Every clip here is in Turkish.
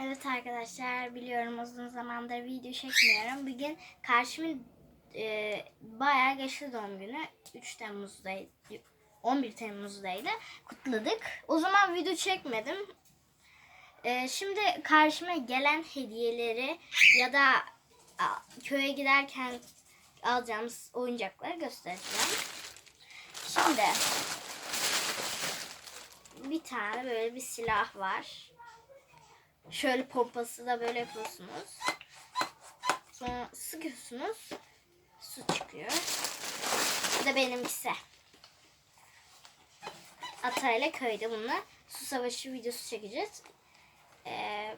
Evet arkadaşlar biliyorum uzun zamandır video çekmiyorum. Bugün karşımın e, bayağı geçti doğum günü. 3 Temmuz'daydı. 11 Temmuz'daydı. Kutladık. O zaman video çekmedim. E, şimdi karşıma gelen hediyeleri ya da a, köye giderken alacağımız oyuncakları göstereceğim. Şimdi bir tane böyle bir silah var. Şöyle pompası da böyle yapıyorsunuz. Sonra sıkıyorsunuz. Su çıkıyor. Bu da benimkisi. Atayla köyde bununla su savaşı videosu çekeceğiz. Ee,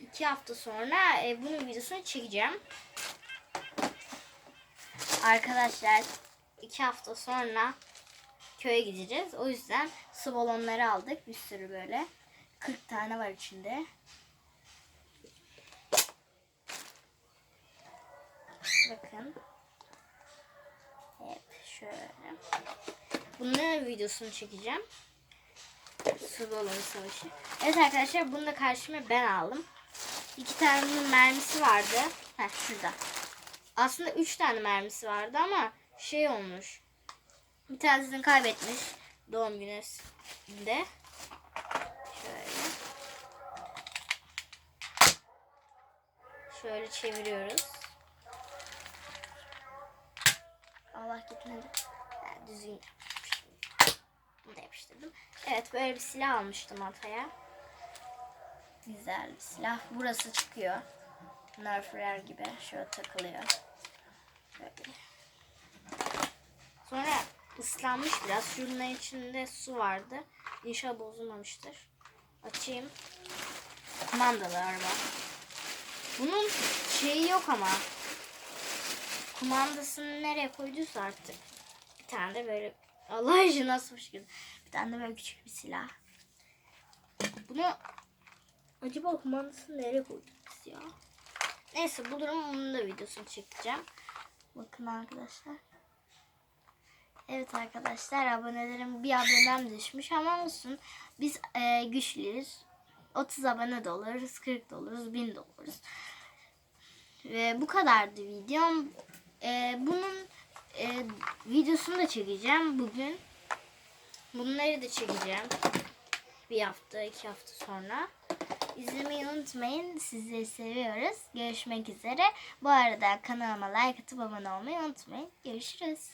iki hafta sonra e, bunun videosunu çekeceğim. Arkadaşlar iki hafta sonra köye gideceğiz. O yüzden su balonları aldık. Bir sürü böyle. 40 tane var içinde. Bakın. Evet şöyle. Bunun videosunu çekeceğim. Su balonu savaşı. Evet arkadaşlar bunu da karşıma ben aldım. İki tane mermisi vardı. Heh şurada. Aslında üç tane mermisi vardı ama şey olmuş. Bir tanesini kaybetmiş doğum gününde. Şöyle. Şöyle çeviriyoruz. Allah gitmedi. Düzgün. Bunu da yapıştırdım. Evet böyle bir silah almıştım Atay'a. Güzel bir silah. Burası çıkıyor. Nerfler gibi şöyle takılıyor. Böyle. Sonra ıslanmış biraz. Şunun içinde su vardı. İnşallah bozulmamıştır. Açayım. Kumandalı araba. Bunun şeyi yok ama. Kumandasını nereye koyduysa artık. Bir tane de böyle Allah aşkına nasıl hoş geldin. Bir tane de böyle küçük bir silah. Bunu acaba kumandasını nereye koyduk biz ya? Neyse bulurum bunun da videosunu çekeceğim. Bakın arkadaşlar. Evet arkadaşlar abonelerim bir abonem düşmüş ama olsun. Biz e, güçlüyüz. 30 abone de oluruz, 40 da oluruz, 1000 de oluruz. Ve bu kadardı videom. E, bunun e, videosunu da çekeceğim bugün. Bunları da çekeceğim. Bir hafta, iki hafta sonra. İzlemeyi unutmayın. Sizleri seviyoruz. Görüşmek üzere. Bu arada kanalıma like atıp abone olmayı unutmayın. Görüşürüz.